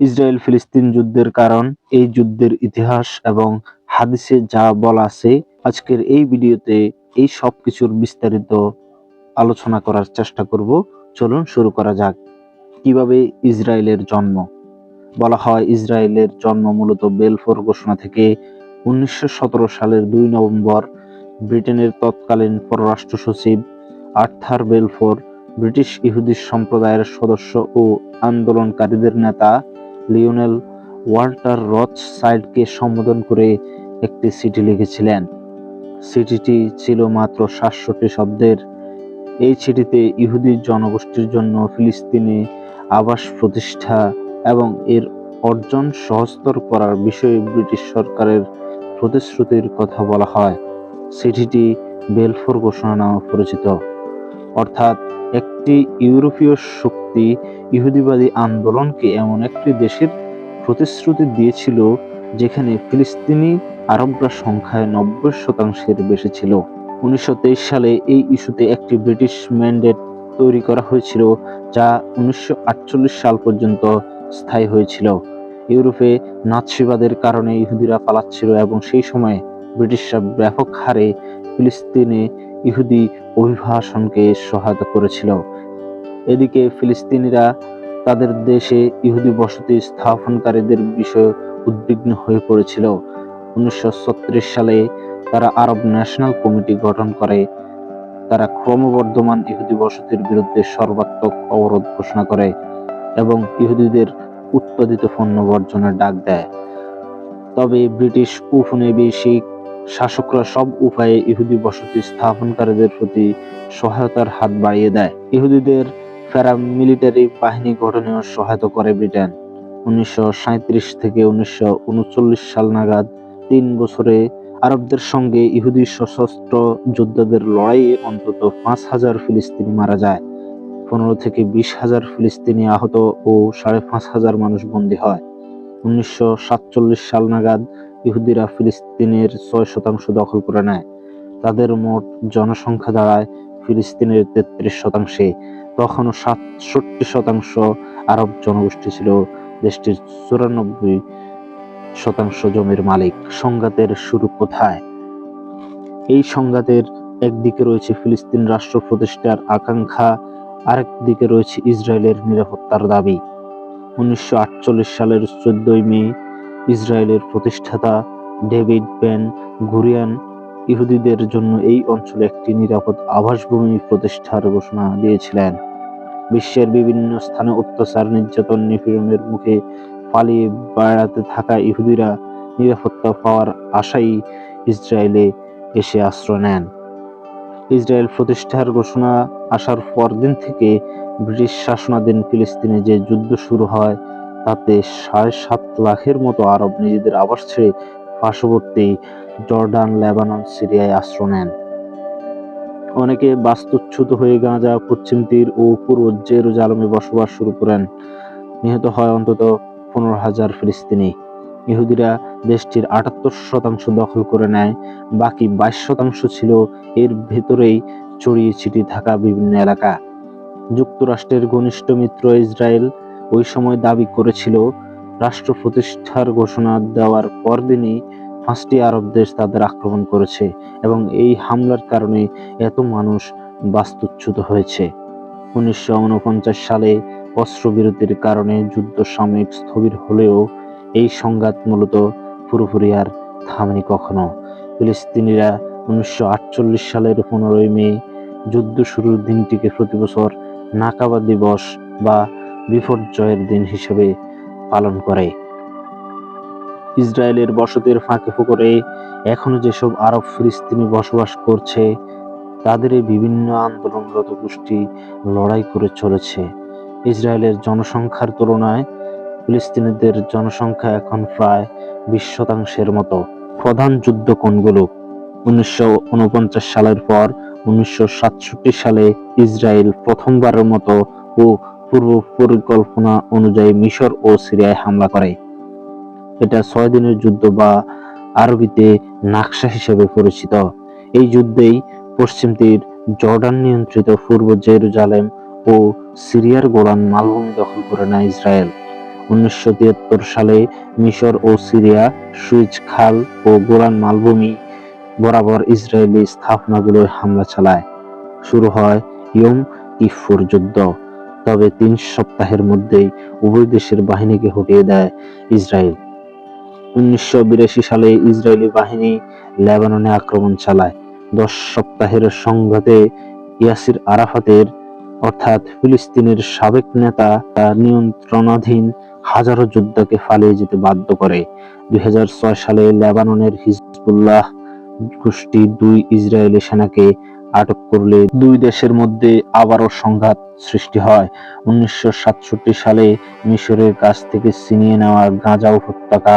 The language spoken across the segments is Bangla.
ইসরায়েল ফিলিস্তিন যুদ্ধের কারণ, এই যুদ্ধের ইতিহাস এবং হাদিসে যা বলা আছে, আজকের এই ভিডিওতে এই সব কিছুর বিস্তারিত আলোচনা করার চেষ্টা করব। চলুন শুরু করা যাক। কীভাবে ইসরায়েলের জন্ম? বলা হয় ইসরায়েলের জন্ম মূলত বেলফোর ঘোষণা থেকে উনিশশো সতেরো সালের দুই নভেম্বর। ব্রিটেনের তৎকালীন পররাষ্ট্র সচিব আর্থার বেলফোর, ব্রিটিশ ইহুদি সম্প্রদায়ের সদস্য ও আন্দোলনকারীদের নেতা লিওনেল ওয়াল্টার রথ সাইডকে সম্বোধন করে একটি চিঠি লিখেছিলেন। চিঠিটি ছিল মাত্র সাতষট্টি শব্দের। এই চিঠিতে ইহুদি জনগোষ্ঠীর জন্য ফিলিস্তিনে আবাস প্রতিষ্ঠা এবং এর অর্জন সহজতর করার বিষয়ে ব্রিটিশ সরকারের প্রতিশ্রুতির কথা বলা হয়। চিঠিটি বেলফোর ঘোষণা নামে পরিচিত। অর্থাৎ একটি ইউরোপীয় শক্তি ইহুদিবাদী আন্দোলনকে এমন একটি দেশের প্রতিশ্রুতি দিয়েছিল যেখানে ফিলিস্তিনি আরবরা সংখ্যায় নব্বই শতাংশের বেশি ছিল। উনিশশো তেইশ সালে এই ইস্যুতে একটি ব্রিটিশ ম্যান্ডেট তৈরি করা হয়েছিল, যা উনিশশো আটচল্লিশ সাল পর্যন্ত স্থায়ী হয়েছিল। ইউরোপে নাৎসিবাদের কারণে ইহুদিরা পালাচ্ছিল এবং সেই সময় ব্রিটিশরা ব্যাপক হারে ফিলিস্তিনে ইহুদি অভিবাসনকে সহায়তা করেছিল। এদিকে ফিলিস্তিনিরা তাদের দেশে ইহুদি বসতি স্থাপনকারীদের বিষয়ে উদ্বিগ্ন হয়ে পড়েছিল। উনিশশো সালে তারা আরব ন্যাশনাল কমিটি গঠন করে। তারা ক্রমবর্ধমান ইহুদি বসতির বিরুদ্ধে সর্বাত্মক অবরোধ ঘোষণা করে এবং ইহুদিদের উৎপাদিত পণ্য বর্জনের ডাক দেয়। তবে ব্রিটিশ উপনিবেশিক শাসকরা সব উপায়ে ইহুদি বসতি স্থাপনকারীদের প্রতি সহায়তার হাত বাড়িয়ে দেয়। ইহুদিদের প্যারামিলিটারি বাহিনী গঠনেও সহায়তা করে ব্রিটেন। উনিশশো সাঁইত্রিশ থেকে উনিশশো উনচল্লিশ সাল নাগাদ তিন বছরে আরবদের সঙ্গে ইহুদি সশস্ত্র যোদ্ধাদের লড়াইয়ে অন্তত পাঁচ হাজার ফিলিস্তিনি মারা যায়। পনেরো থেকে বিশ হাজার ফিলিস্তিনি আহত ও সাড়ে পাঁচ হাজার মানুষ বন্দী হয়। উনিশশো সাতচল্লিশ সাল নাগাদ ইহুদিরা ফিলিস্তিনের ছয় শতাংশ দখল করে নেয়। তাদের মোট জনসংখ্যা দাঁড়ায় ফিলিস্তিনের তেত্রিশ শতাংশে। তখনও সাতষট্টি শতাংশ আরব জনগোষ্ঠী ছিল। দেশটির চুরানব্বই শতাংশ জমির মালিক। সংঘাতের শুরু কোথায়? এই সংঘাতের একদিকে রয়েছে ফিলিস্তিন রাষ্ট্র প্রতিষ্ঠার আকাঙ্ক্ষা আরেক দিকে রয়েছে ইসরায়েলের নিরাপত্তার দাবি। উনিশশো আটচল্লিশ সালের চোদ্দই মে ইসরায়েলের প্রতিষ্ঠাতা ডেভিড বেন গুরিয়ান ইহুদিদের জন্য এই অঞ্চলে একটি নিরাপদ আবাসভূমি প্রতিষ্ঠার ঘোষণা দিয়েছিলেন। বিশ্বের বিভিন্ন স্থানে অত্যাচার, নির্যাতন, নিপীড়নের মুখে পালিয়ে বেড়াতে থাকা ইহুদিরা নিরাপত্তা পাওয়ার আশাই ইসরায়েলে এসে আশ্রয় নেন। ইসরায়েল প্রতিষ্ঠার ঘোষণা আসার পরদিন থেকে ব্রিটিশ শাসনাধীন ফিলিস্তিনে যে যুদ্ধ শুরু হয় তাতে সাড়ে সাত লাখের মতো আরব নিজেদের আবাস ছেড়ে পার্শ্ববর্তী জর্ডান, লেবানন, সিরিয়ায় আশ্রয় নেন। অনেকে বাস্তুচ্যুত হয়ে গাঁজা, পশ্চিম তীর ও পূর্ব জেরুজালেমে বসবাস শুরু করেন। নিহত হয় অন্তত পনেরো হাজার ফিলিস্তিনি। ইহুদিরা দেশটির আটাত্তর শতাংশ দখল করে নেয়। বাকি বাইশ শতাংশ ছিল এর ভেতরেই ছড়িয়ে ছিটিয়ে থাকা বিভিন্ন এলাকা। যুক্তরাষ্ট্রের ঘনিষ্ঠ মিত্র ইসরায়েল ওই সময় দাবি করেছিল, রাষ্ট্র প্রতিষ্ঠার ঘোষণা দেওয়ার পরদিনই পাঁচটি আরব দেশ তাদের আক্রমণ করেছে এবং এই হামলার কারণে এত মানুষ বাস্তুচ্যুত হয়েছে। উনিশশো ঊনপঞ্চাশ সালে অস্ত্রবিরতির কারণে যুদ্ধ সাময়িক স্থবির হলেও এই সংঘাত মূলত পুরোপুরি আর থামেনি কখনো। ফিলিস্তিনিরা উনিশশো আটচল্লিশ সালের পনেরোই মে যুদ্ধ শুরুর দিনটিকে প্রতি বছর নাকাবা দিবস বা বিপর্যয়ের দিন হিসেবে পালন করে। ইসরায়েলের বসতির ফাঁকে ফুকরে এখনও যেসব আরব ফিলিস্তিনি বসবাস করছে তাদের বিভিন্ন আন্দোলনরত গোষ্ঠী লড়াই করে চলেছে। ইসরায়েলের জনসংখ্যার তুলনায় ফিলিস্তিনিদের জনসংখ্যা এখন প্রায় বিশ শতাংশের মতো। প্রধান যুদ্ধ কোনগুলো উনিশশো উনপঞ্চাশ সালের পর উনিশশো সাতষট্টি সালে ইসরায়েল প্রথমবারের মতো ও পূর্ব পরিকল্পনা অনুযায়ী মিশর ও সিরিয়ায় হামলা করে। এটা ছয় দিনের যুদ্ধ বা আরবিতে নাকশা হিসেবে পরিচিত। এই যুদ্ধেই পশ্চিম তীর, জর্ডান নিয়ন্ত্রিত পূর্ব জেরুজালেম ও সিরিয়ার গোলান মালভূমি দখল করে নেয় ইসরায়েল। উনিশশো তিয়াত্তর সালে মিশর ও সিরিয়া সুইচ খাল ও গোলান মালভূমি বরাবর ইসরায়েলি স্থাপনাগুলোয় হামলা চালায়। শুরু হয় ইয়ম কিফুর যুদ্ধ। তবে তিন সপ্তাহের মধ্যেই উভয় দেশের বাহিনীকে হটিয়ে দেয় ইসরায়েল। উনিশশো সালে ইসরায়েলি বাহিনী লেবাননে আক্রমণ চালায়। দশ সপ্তাহের সংঘাতে ইয়াসির আরাফাতের, অর্থাৎ ফিলিস্তিনের সাবেক নেতা, তার নিয়ন্ত্রণাধীন হাজারো যোদ্ধাকে ফালিয়ে যেতে বাধ্য করে। দুই হাজার ছয় সালে লেবাননের হিজবুল্লাহ গোষ্ঠী দুই ইসরায়েলি সেনাকে আটক করলে দুই দেশের মধ্যে আবারও সংঘাত সৃষ্টি হয়। উনিশশো সাতষট্টি সালে মিশরের কাছ থেকে ছিনিয়ে নেওয়া গাজা উপত্যকা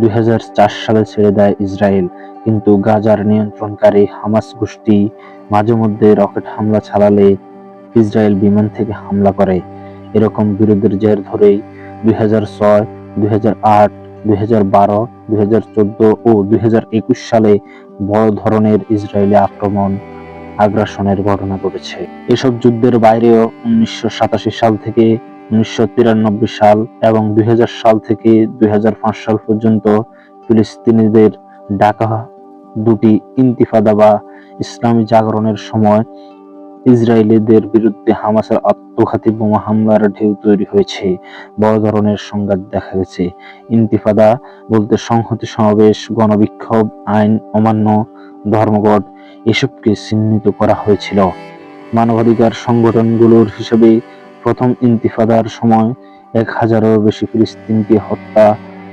দুই হাজার চার সালে ছেড়ে দেয় ইসরায়েল। কিন্তু গাজার নিয়ন্ত্রণকারী হামাস গোষ্ঠী মাঝে মধ্যে রকেট হামলা চালালে ইসরায়েল বিমান থেকে হামলা করে। এরকম বিরোধের জের ধরেই দুই হাজার ছয়, দুই হাজার আট, দুই হাজার বারো, দুই হাজার চোদ্দ ও দুই হাজার একুশ সালে বড় ধরনের ইসরায়েলি আক্রমণ আগ্রাসনের ঘটনা ঘটেছে। এসব যুদ্ধের বাইরেও উনিশশো সাতাশি সাল থেকে উনিশশো তিরানব্বই সাল এবং দুই সাল থেকে দুই সাল পর্যন্ত ফিলিস্তিনিদের ডাকা দুটি ইন্তিফাদা বা ইসলামী জাগরণের সময় ইসরায়েলিদের বিরুদ্ধে হামাসের আত্মঘাতী বোমা হামলার ঢেউ তৈরি হয়েছে। বড় ধরনের সংঘাত দেখা গেছে। ইন্তিফাদা বলতে সংহতি সমাবেশ, গণবিক্ষোভ, আইন অমান্য, ধর্মঘট এসবকে চিহ্নিত করা হয়েছিল। মানবাধিকার সংগঠনগুলোর হিসেবে প্রথম ইন্তিফাদার সময় এক হাজারেরও বেশি ফিলিস্তিনকে হত্যা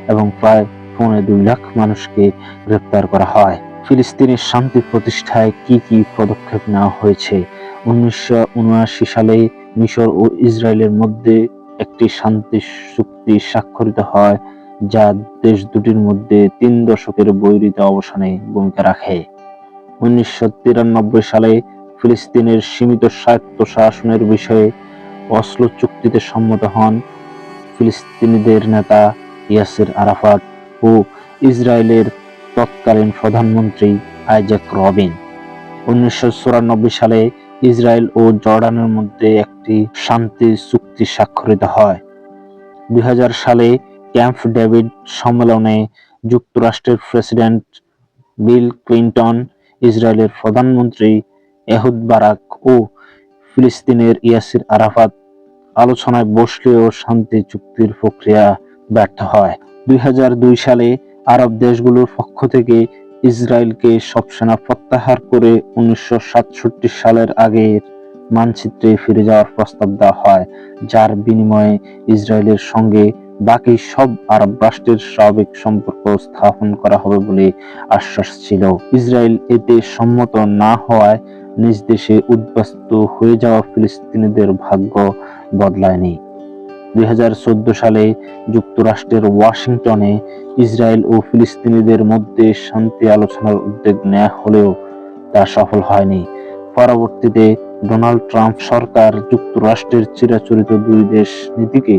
এবং প্রায় পৌনে দুই লাখ মানুষকে গ্রেপ্তার করা হয়। ফিলিস্তিনের শান্তি প্রতিষ্ঠায় কি কি পদক্ষেপ নেওয়া হয়েছে? উনিশশো উনআশি সালে মিশর ও ইসরায়েলের মধ্যে একটি শান্তি চুক্তি স্বাক্ষরিত হয়, যা দেশ দুটির মধ্যে তিন দশকের বৈরিতা অবসানে ভূমিকা রাখে। উনিশশো তিরানব্বই সালে ফিলিস্তিনের সীমিত স্বায়ত্তশাসনের বিষয়ে অসলো চুক্তিতে সম্মত হন ফিলিস্তিনিদের নেতা ইয়াসির আরাফাত ও ইসরায়েলের তৎকালীন প্রধানমন্ত্রী আইজাক রবিন। উনিশশো চুরানব্বই সালে ইসরায়েল ও জর্ডানের মধ্যে একটি শান্তি চুক্তি স্বাক্ষরিত হয়। দুই হাজার সালে ক্যাম্প ডেভিড সম্মেলনে যুক্তরাষ্ট্রের প্রেসিডেন্ট বিল ক্লিন্টন ইসরায়েলের প্রধানমন্ত্রী এহুদ বারাক ও ফিলিস্তিনের ইয়াসির আরাফাত আলোচনায় বসলেও শান্তি চুক্তির প্রক্রিয়া ব্যর্থ হয়। দুই হাজার দুই সালে আরব দেশগুলোর পক্ষ থেকে ইসরায়েলকে সব সেনা প্রত্যাহার করে উনিশশো সাতষট্টি সালের আগের মানচিত্রে ফিরে যাওয়ার প্রস্তাব দেওয়া হয়, যার বিনিময়ে ইসরায়েলের সঙ্গে বাকি সব আরব রাষ্ট্রের স্বাভাবিক সম্পর্ক স্থাপন করা হবে বলে আশ্বাস ছিল। ইসরায়েল এতে সম্মত না হওয়ায় নিজ দেশে উদ্বাস্ত হয়ে যাওয়া ফিলিস্তিনিদের ভাগ্য বদলায়নি। দুই সালে যুক্তরাষ্ট্রের ওয়াশিংটনে ইসরায়েল ও ফিলিস্তিনিদের মধ্যে শান্তি আলোচনার উদ্যোগ নেওয়া হলেও তা সফল হয়নি। পরবর্তীতে ডোনাল্ড ট্রাম্প সরকার যুক্তরাষ্ট্রের চিরাচরিত দুই দেশ নীতিকে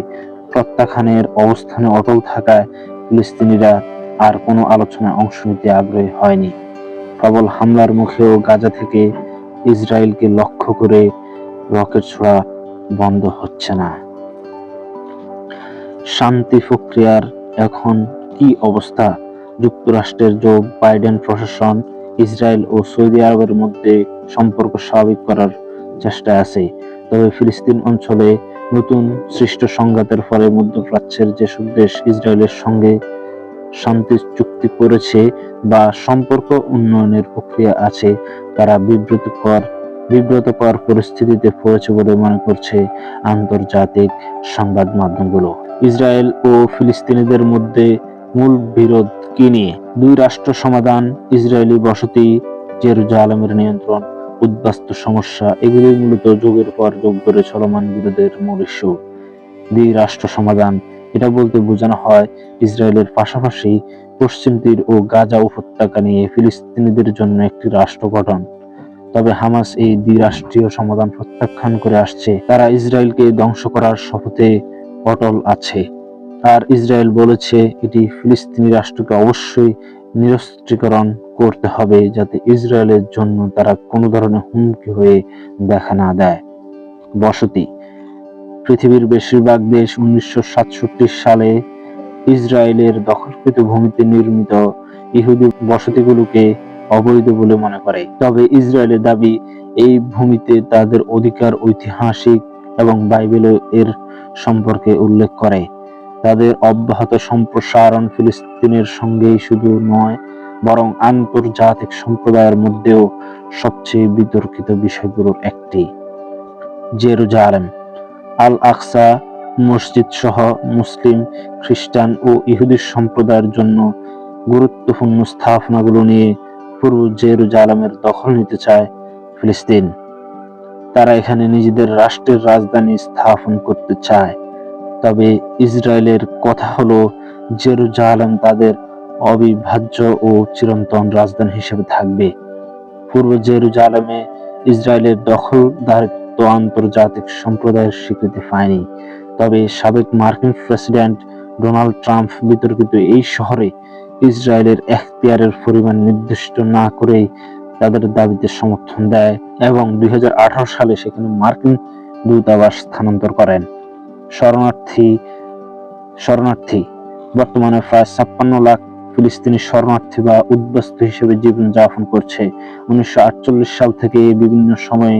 প্রত্যাখ্যানের অবস্থানে অটল থাকায় ফিলিস্তিনিরা আর কোনো আলোচনায় অংশ নিতে আগ্রহী হয়নি। প্রবল হামলার মুখেও গাজা থেকে ইসরায়েলকে লক্ষ্য করে রকেট ছোড়া বন্ধ হচ্ছে না। শান্তি প্রক্রিয়ার এখন কি অবস্থা? যুক্তরাষ্ট্রের জো বাইডেন প্রশাসন ইসরায়েল ও সৌদি আরবের মধ্যে সম্পর্ক স্বাভাবিক করার চেষ্টায় আছে। তবে ফিলিস্তিন অঞ্চলে নতুন সৃষ্ট সংঘাতের ফলে মধ্যপ্রাচ্যের যেসব দেশ ইসরায়েলের সঙ্গে শান্তি চুক্তি করেছে বা সম্পর্ক উন্নয়নের প্রক্রিয়া আছে, তারা বিব্রতকর বিব্রতকর পরিস্থিতিতে পড়েছে বলে মনে করছে আন্তর্জাতিক সংবাদ মাধ্যমগুলো। ইসরায়েল ও ফিলিস্তিনিদের মধ্যে মূল বিরোধ কি নিয়ে? দুই রাষ্ট্র সমাধান, ইসরায়েলি বসতি, জেরুজালেমের নিয়ন্ত্রণ। উদ্বাস্তু সমস্যা এগুলি মূলত যুগের পর যুগ ধরে চলমান বিরোধের মূল ইস্যু। দুই রাষ্ট্র সমাধান, এটা বলতে বোঝানো হয় ইসরায়েলের পাশাপাশি পশ্চিম তীর ও গাজা উপত্যকা নিয়ে ফিলিস্তিনিদের জন্য একটি রাষ্ট্র গঠন। তবে হামাস এই দ্বিরাষ্ট্রীয় সমাধান প্রত্যাখ্যান করে আসছে। তারা ইসরায়েলকে ধ্বংস করার শপথে অটল আছে। আর ইসরায়েল বলেছে এটি ফিলিস্তিনি রাষ্ট্রকে অবশ্যই নিরস্ত্রীকরণ করতে হবে যাতে ইসরায়েলের জন্য তারা কোনো ধরনের হুমকি হয়ে দেখা না দেয়। বসতি, পৃথিবীর বেশিরভাগ দেশ উনিশশো সাতষট্টি সালে ইসরায়েলের দখলকৃত ভূমিতে নির্মিত ইহুদি বসতিগুলোকে অবৈধ বলে মনে করে। তবে ইসরায়েলের দাবি, এই ভূমিতে তাদের অধিকার ঐতিহাসিক এবং বাইবেল এর সম্পর্কে উল্লেখ করে। তাদের অব্যাহত সম্প্রসারণ ফিলিস্তিনের সঙ্গেই শুধু নয় বরং আন্তর্জাতিক সম্প্রদায়ের মধ্যেও সবচেয়ে বিতর্কিত বিষয়গুলোর একটি। জেরুজালেম আল আকসা মসজিদ সহ মুসলিম, খ্রিস্টান ও ইহুদি সম্প্রদায়ের জন্য গুরুত্বপূর্ণ স্থাপনাগুলো নিয়ে পূর্ব জেরুজালেমের দখল নিতে চায় ফিলিস্তিন। তারা এখানে নিজেদের রাষ্ট্রের রাজধানী স্থাপন করতে চায়। তবে ইসরায়েলের কথা হলো, জেরুজালেম তাদের অবিভাজ্য ও চিরন্তন রাজধানী হিসেবে থাকবে। পূর্ব জেরুজালেমে ইসরায়েলের দখল দখলদারিত্ব আন্তর্জাতিক সম্প্রদায়ের স্বীকৃতি পায়নি। তবে সাবেক মার্কিন প্রেসিডেন্ট ডোনাল্ড ট্রাম্প বিতর্কিত এই শহরে ইসরায়েলের এখতিয়ারের পরিমাণ নির্দিষ্ট না করেই তাদের দাবিতে সমর্থন দেয় এবং দুই হাজার আঠারো সালে সেখানে মার্কিন দূতাবাস স্থানান্তর করেন। শরণার্থী শরণার্থী, বর্তমানে প্রায় ছাপ্পান্ন লাখ ফিলিস্তিনি শরণার্থী বা উদ্বাস্ত হিসেবে জীবন যাপন করছে। উনিশশো সাল থেকে বিভিন্ন সময়ে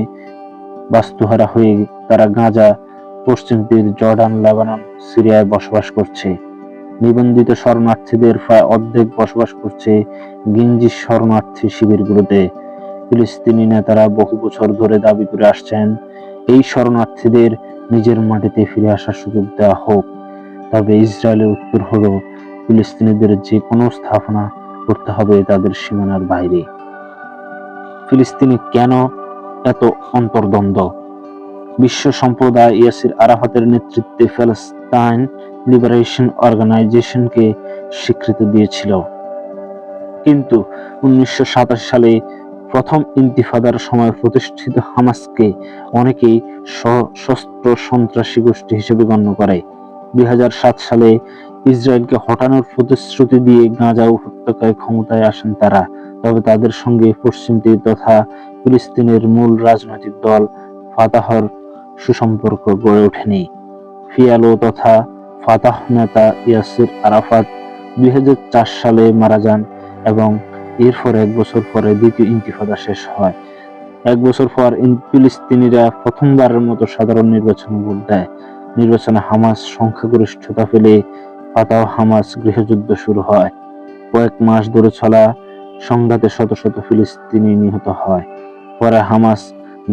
বাস্তুহারা হয়ে তারা গাঁজা, পশ্চিম তীর, জর্ডান, লেবানন, সিরিয়ায় বসবাস করছে। নিবন্ধিত শরণার্থীদের প্রায় অর্ধেক বসবাস করছে গিঞ্জি শরণার্থী শিবিরগুলোতে। ফিলিস্তিনি নেতারা বহু বছর ধরে দাবি করে আসছেন, এই শরণার্থীদের নিজের মাটিতে ফিরে আসার সুযোগ দেওয়া হোক। তবে ইসরায়েলের উত্তর হলো ফিলিস্তিনিদের যে কোনো স্থাপনা করতে হবে তাদের সীমানার বাইরে। ফিলিস্তিনি কেন এত অন্তর্দ্বন্দ্ব? বিশ্ব সম্প্রদায় ইয়াসির আরাফাতের নেতৃত্বে প্যালেস্তাইন লিবারেশন অর্গানাইজেশনকে স্বীকৃতি দিয়েছিল। কিন্তু উনিশশো সাতাশি সালে প্রথম ইন্তিফাদার সময় প্রতিষ্ঠিত হামাসকে অনেকেই সশস্ত্র সন্ত্রাসী গোষ্ঠী হিসেবে গণ্য করে। দুই হাজার সাত সালে ইসরায়েলকে হটানোর প্রতিশ্রুতি দিয়ে গাঁজা উপত্যকায় ক্ষমতায় আসেন তারা। তবে তাদের সঙ্গে পশ্চিম তীর তথা ফিলিস্তিনের মূল রাজনৈতিক দল ফাতাহর সুসম্পর্ক গড়ে ওঠেনি। ফিয়ালো তথা ফাতাহ নেতা ইয়াসির আরাফাত দুই হাজার চার সালে মারা যান এবং এরপর এক বছর পরে দ্বিতীয় ইন্তিফাদা শেষ হয়। এক বছর পর ফিলিস্তিনিরা প্রথমবারের মতো সাধারণ নির্বাচনে ভোট দেয়। নির্বাচনে হামাস সংখ্যাগরিষ্ঠতা পেলে ফাতাহ হামাস গৃহযুদ্ধ শুরু হয়। কয়েক মাস ধরে চলা সংঘাতে শত শত ফিলিস্তিনি নিহত হয়। পরে হামাস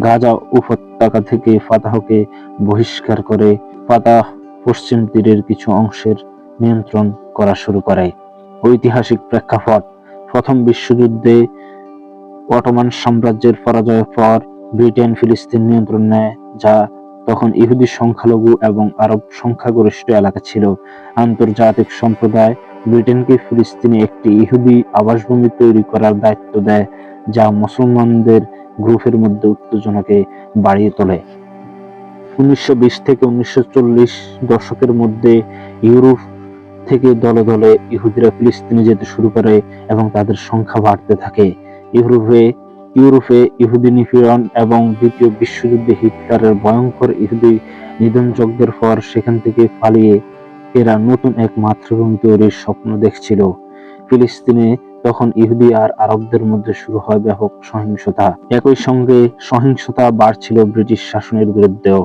গাজা উপত্যকা থেকে ফাতাহকে বহিষ্কার করে ফাতাহ পশ্চিম তীরের কিছু অংশের নিয়ন্ত্রণ করা শুরু করে। ঐতিহাসিক প্রেক্ষাপট, প্রথম বিশ্বযুদ্ধে অটোমান সাম্রাজ্যের পরাজয়ের পর ব্রিটেন ফিলিস্তিন নিয়ন্ত্রণ নেয়, যা তখন ইহুদি সংখ্যালঘু এবং আরব সংখ্যাগরিষ্ঠ এলাকা ছিল। আন্তর্জাতিক সম্প্রদায় ব্রিটেনকে ফিলিস্তিনে একটি ইহুদি আবাসভূমি তৈরি করার দায়িত্ব দেয়, যা মুসলমানদের গ্রুপের মধ্যে উত্তেজনাকে বাড়িয়ে তোলে। উনিশশো বিশ থেকে উনিশশো চল্লিশ দশকের মধ্যে ইউরোপ থেকে দলে দলে ইহুদিরা ফিলিস্তিনে যেতে শুরু করে এবং তাদের সংখ্যা বাড়তে থাকে। ইউরোপে ইউরোপে ইহুদি নিপীড়ন এবং দ্বিতীয় বিশ্বযুদ্ধে হিটলারের ভয়ঙ্কর ইহুদি নিধনযজ্ঞের পর সেখান থেকে পালিয়ে এরা নতুন এক মাতৃভূমি তৈরির স্বপ্ন দেখছিল। ফিলিস্তিনে তখন ইহুদি আর আরবদের মধ্যে শুরু হয় ব্যাপক সহিংসতা। একই সঙ্গে সহিংসতা বাড়ছিল ব্রিটিশ শাসনের বিরুদ্ধেও।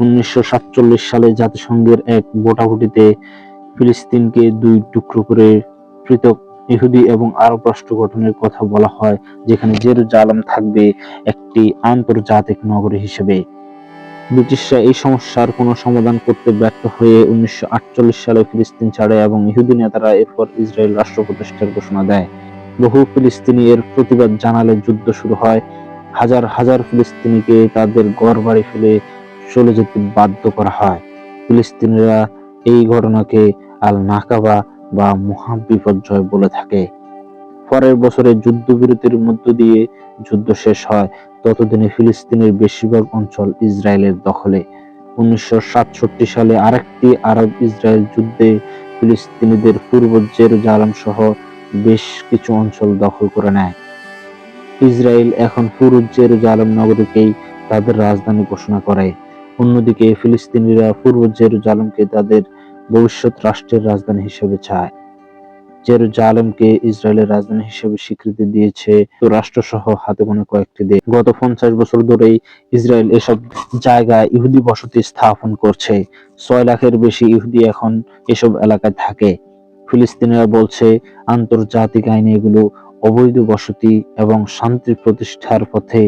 উনিশশো সাতচল্লিশ সালে জাতিসংঘের এক ভোটাভুটিতে ফিলিস্তিনকে দুই টুকরো করে পৃথক ইহুদি এবং আরব রাষ্ট্র গঠনের কথা বলা হয়, যেখানে জেরুজালেম থাকবে একটি আন্তর্জাতিক নগরী হিসেবে। ব্রিটিশরা এই সমস্যার কোনো সমাধান করতে ব্যর্থ হয়ে উনিশশো সালে ফিলিস্তিন ছাড়ে এবং ইহুদি নেতারা এরপর ইসরায়েল রাষ্ট্র প্রতিষ্ঠার ঘোষণা দেয়। বহু ফিলিস্তিনি এর প্রতিবাদ জানালে যুদ্ধ শুরু হয়। হাজার হাজার ফিলিস্তিনিকে তাদের ঘর বাড়ি ফেলে চলে যেতে বাধ্য করা হয়। ফিলিস্তিনিরা এই ঘটনাকে আল নাকাবা বা মহাবিপর্যয় বলে থাকে। পরের বছরে যুদ্ধবিরতির মধ্য দিয়ে যুদ্ধ শেষ হয়, ততদিনে ফিলিস্তিনের বেশিরভাগ অঞ্চল ইসরায়েলের দখলে। উনিশশো সালে আরেকটি আরব ইসরায়েল যুদ্ধে ফিলিস্তিনিদের পূর্ব জেরুজালেম সহ বেশ কিছু অঞ্চল দখল করে নেয়। ইসরায়েল এখন পুরো জেরুজালেম নগরীকেই তাদের রাজধানী ঘোষণা করে। অন্যদিকে ফিলিস্তিনিরা পূর্ব জেরুজালেমকে তাদের ভবিষ্যৎ রাষ্ট্রের রাজধানী হিসেবে চায়। জেরুজালেমকে ইসরায়েলের রাজধানী হিসেবে স্বীকৃতি দিয়েছে রাষ্ট্রসহ হাতে গোনা কয়েকটি দেশ। গত পঞ্চাশ বছর ধরেই ইসরায়েল এসব জায়গায় ইহুদি বসতি স্থাপন করছে। ছয় লাখের বেশি ইহুদি এখন এসব এলাকায় থাকে। ফিলিস্তিনিরা বলছে, আন্তর্জাতিক আইনে এগুলো অবৈধ বসতি এবং শান্তি প্রতিষ্ঠার পথে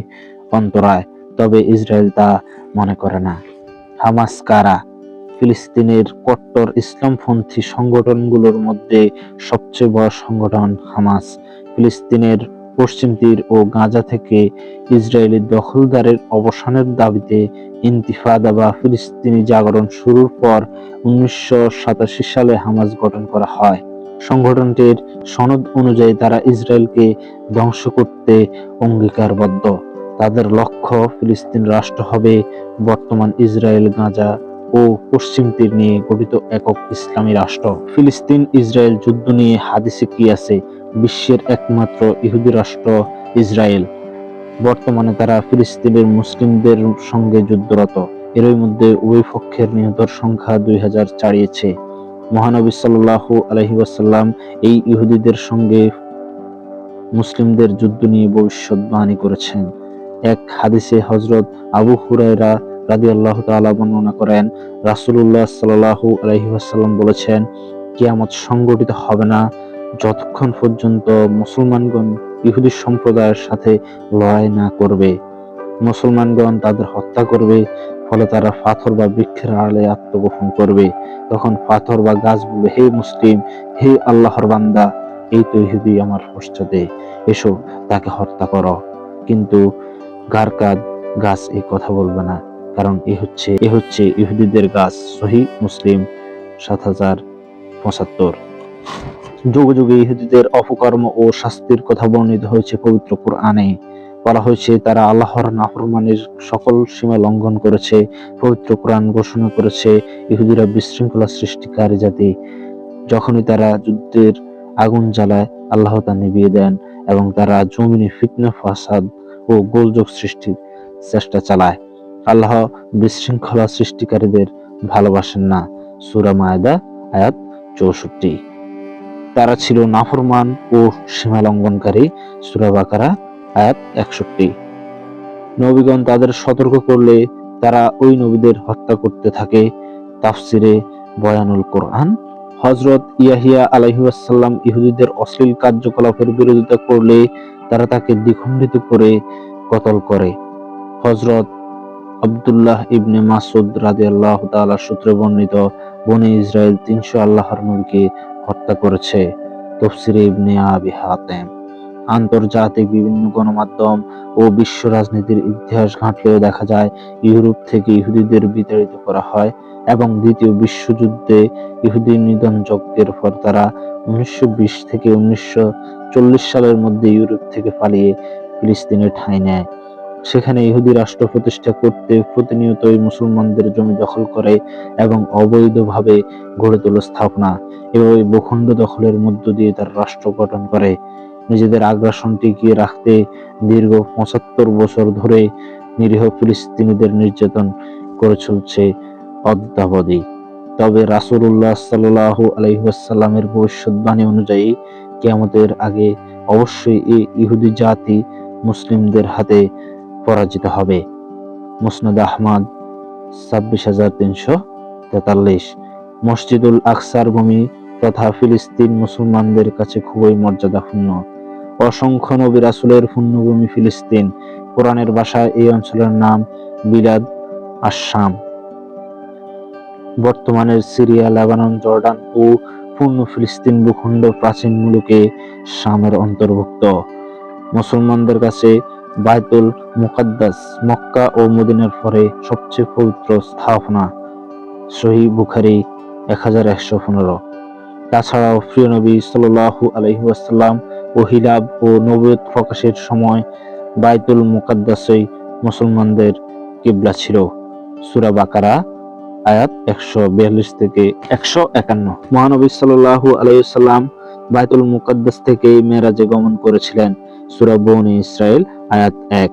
অন্তরায়, তবে ইসরায়েল তা মনে করে না। হামাস কারা? ফিলিস্তিনের কট্টর ইসলামপন্থী সংগঠনগুলোর মধ্যে সবচেয়ে বড় সংগঠন হামাস। ফিলিস্তিনের পশ্চিম তীর ও গাজা থেকে ইসরায়েলি দখলদারের অবসানের দাবিতে ইন্তিফাদা বা ফিলিস্তিনি জাগরণ শুরুর পর উনিশশো সাতাশি সালে হামাস গঠন করা হয়। সংগঠনটির সনদ অনুযায়ী তারা ইসরায়েলকে ধ্বংস করতে অঙ্গীকারবদ্ধ। তাদের লক্ষ্য ফিলিস্তিন রাষ্ট্র হবে বর্তমান ইসরায়েল গাজা ও পশ্চিম তীর নিয়ে গঠিত একক ইসলামী রাষ্ট্র। ফিলিস্তিন ইসরায়েল যুদ্ধ নিয়ে হাদিসে কি আছে? বিশ্বের একমাত্র ইহুদি রাষ্ট্র ইসরায়েল। বর্তমানে তারা ফিলিস্তিনের মুসলিমদের সঙ্গে যুদ্ধরত। এরই মধ্যে উভয় পক্ষের নিহতর সংখ্যা দুই হাজার ছাড়িয়েছে মহানবী সাল্লাহ আলহি ওয়াসাল্লাম এই ইহুদিদের সঙ্গে মুসলিমদের যুদ্ধ নিয়ে ভবিষ্যৎবাণী করেছেন। এক হাদিসে হজরত আবু হুরায়রা রাদি আল্লাহ তালা বর্ণনা করেন রাসুল্লাহ সাল্লাহু আলহি ওয়াসাল্লাম বলেছেন, কিয়ামত সংগঠিত হবে না যতক্ষণ পর্যন্ত মুসলমানগণ ইহুদি সম্প্রদায়ের সাথে লড়াই না করবে। মুসলমানগণ তাদের হত্যা করবে, ফলে তারা পাথর বা বৃক্ষের আড়ালে আত্মগোপন করবে। তখন পাথর বা গাছ বলবে, হে মুসলিম, হে আল্লাহর বান্দা, এই তো ইহুদি আমার পশ্চাতে, এসো তাকে হত্যা করো। কিন্তু গারকাদ গাছ এই কথা বলবে না। কারণ এ হচ্ছে এ হচ্ছে ইহুদিদের গাছ। সহি মুসলিম সাত হাজার পঁচাত্তর। যুগে যুগে ইহুদিদের অপকর্ম ও শাস্তির কথা বর্ণিত হয়েছে পবিত্র কোরআনে। বলা হয়েছে, তারা আল্লাহর নাফরমানের সকল সীমা লঙ্ঘন করেছে, পবিত্র কোরআন ঘোষণা করেছে ইহুদিরা বিশৃঙ্খলা সৃষ্টিকারী জাতি। যখনই তারা যুদ্ধের আগুন জ্বালায়, আল্লাহ তা নিভিয়ে দেন এবং তারা জমিনে ফিতনা, ফাসাদ ও গোলযোগ সৃষ্টির চেষ্টা চালায়। আল্লাহ বিশৃঙ্খলা সৃষ্টিকারীদের ভালোবাসেন না। সুরা মায়দা, আয়াত চৌষট্টি। তারা ছিল নাফরমান ও সীমা লঙ্ঘনকারী সুরা বাকারা, আয়াত একষট্টি। নবীগণ তাদের সতর্ক করলে তারা ওই নবীদের হত্যা করতে থাকে। তাফসিরে বয়ানুল কোরআন হজরত ইয়াহিয়া আলাইহাসাল্লাম ইহুদিদের অশ্লীল কার্যকলাপের বিরোধিতা করলে তারা তাকে দ্বিখণ্ডিত করে কতল করে। হজরত আবদুল্লাহ ইবনে মাসুদ রাজি আল্লাহ তালা সূত্রে বর্ণিত, বনে ইসরায়েল তিনশো আল্লাহর নবীকে হত্যা করেছে তফসিরে ইবনে আবি হাতেম। আন্তর্জাতিক বিভিন্ন গণমাধ্যম ও বিশ্ব রাজনীতির ইতিহাস ঘাঁটলেও দেখা যায়, ইউরোপ থেকে ইহুদিদের বিতাড়িত করা হয় এবং দ্বিতীয় বিশ্বযুদ্ধে ইহুদি নিধন যজ্ঞের পর তারা উনিশশো বিশ থেকে উনিশশো চল্লিশ সালের মধ্যে ইউরোপ থেকে পালিয়ে ফিলিস্তিনে ঠাঁই নেয়। সেখানে ইহুদি রাষ্ট্র প্রতিষ্ঠা করতে প্রতিনিয়তই মুসলমানদের জমি দখল করে এবং অবৈধভাবে গড়ে তোলে স্থাপনা। এভাবে ভূখণ্ড দখলের মধ্য দিয়ে তার রাষ্ট্র গঠন করে। নিজেদের আগ্রাসন টিকিয়ে রাখতে দীর্ঘ পঁচাত্তর বছর ধরে নিরীহ ফিলিস্তিনিদের নির্যাতন করে চলছে অদ্যাবধি। তবে রাসুল্লাহ সাল্লাহ আলহিহাসাল্লামের ভবিষ্যৎবাণী অনুযায়ী কেয়ামতের আগে অবশ্যই এই ইহুদি জাতি মুসলিমদের হাতে পরাজিত হবে। মুসনাদ আহমদ, ছাব্বিশ হাজার তিনশো তেতাল্লিশ। মসজিদুল আকসার ভূমি তথা ফিলিস্তিন মুসলমানদের কাছে খুবই মর্যাদাপূর্ণ। অসংখ্য নবী রাসুলের পুণ্যভূমি ফিলিস্তিন। কোরআনের ভাষায় এই অঞ্চলের নাম বিলাদ আসাম বর্তমানের সিরিয়া, লেবানন, জর্ডান ও পূর্ণ ফিলিস্তিন ভূখণ্ড প্রাচীন মুলুকে শামের অন্তর্ভুক্ত। মুসলমানদের কাছে বায়তুল মুকাদ্দাস, মক্কা ও মদিনার পরে সবচেয়ে পবিত্র স্থাপনা সহি বুখারি এক হাজার একশো পনেরো। তাছাড়াও প্রিয় নবী সাল্লাহ আলহিউসাল্লাম ও হিলাব ও নবীত প্রকাশের সময় বায়তুল মুকাদ্দাসই মুসলমানদের কিবলা ছিল। সুরা বাকারা আয়াত একশো বিয়াল্লিশ থেকে একশো একান্ন। মহানবী সাল্লাহু আলাইসাল্লাম বায়তুল মুকাদ্দাস থেকে মেরাজে গমন করেছিলেন সুরা বনি ইসরায়েল আয়াত এক।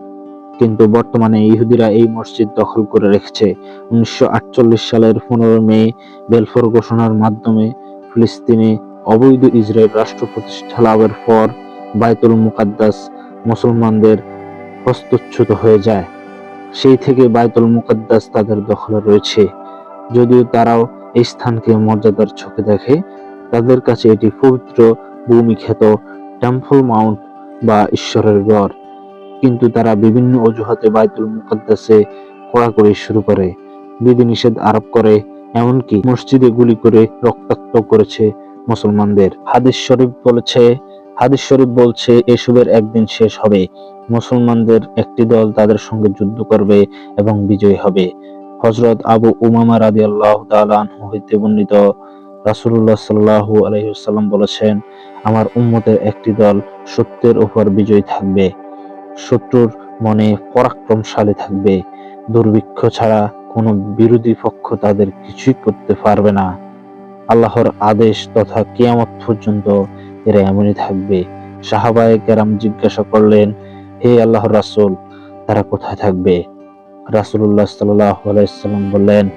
কিন্তু বর্তমানে ইহুদিরা এই মসজিদ দখল করে রেখেছে। উনিশশো আটচল্লিশ সালের পনেরো মে বেলফোর ঘোষণার মাধ্যমে ফিলিস্তিনে অবৈধ ইসরায়েল রাষ্ট্র প্রতিষ্ঠা লাভের পর বায়তুল মুকাদ্দাস মুসলমানদের হস্তচ্যুত হয়ে যায়। সেই থেকে বায়তুল মুকাদ্দাস তাদের দখলে রয়েছে। যদিও তারাও এই স্থানকে মর্যাদার চোখে দেখে, তাদের কাছে এটি পবিত্র ভূমি খ্যাত টেম্পল মাউন্ট বা ঈশ্বরের গড় কিন্তু তারা বিভিন্ন অজুহাতে বায়তুল মুকাদ্দাসে কড়াকড়ি শুরু করে। বিধিনিষেধ আরোপ করে, এমনকি মসজিদে গুলি করে রক্তাক্ত করেছে মুসলমানদের। হাদিস শরীফ বলেছে, হাদিস শরীফ বলছে এসবের একদিন শেষ হবে। মুসলমানদের একটি দল তাদের সঙ্গে যুদ্ধ করবে এবং বিজয়ী হবে। হজরত আবু উমামা রাদি আল্লাহ আনহু হইতে বর্ণিত রাসুল্লাহ সাল্লাহু আলহিহাল্লাম বলেছেন, আমার উম্মতের একটি দল সত্যের উপর বিজয়ী থাকবে। শত্রুর মনে পরাক্রমশালী থাকবে। দুর্ভিক্ষ ছাড়া কোনো বিরোধী পক্ষ তাদের কিছুই করতে পারবে না। আল্লাহর আদেশ তথা কিয়ামত পর্যন্ত এরা এমনই থাকবে। সাহাবায়ে কেরাম জিজ্ঞাসা করলেন, হে আল্লাহর রাসুল, তারা কোথায় থাকবে? আলাইহি সাল্লাম বললেন,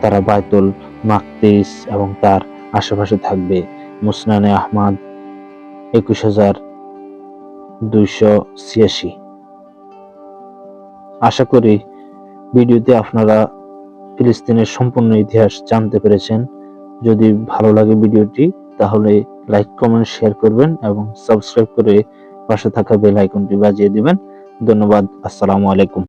তারা বায়তুল মাকদিস এবং তার আশেপাশে থাকবে। মুসনানে আহমদ, একুশ হাজার দুইশো ছিয়াশি। আশা করি ভিডিওতে আপনারা ফিলিস্তিনের সম্পূর্ণ ইতিহাস জানতে পেরেছেন। যদি ভালো লাগে ভিডিওটি, তাহলে লাইক, কমেন্ট, শেয়ার করবেন এবং সাবস্ক্রাইব করে পাশে থাকা বেল আইকনটি বাজিয়ে দিবেন। ধন্যবাদ, আসসালামু আলাইকুম।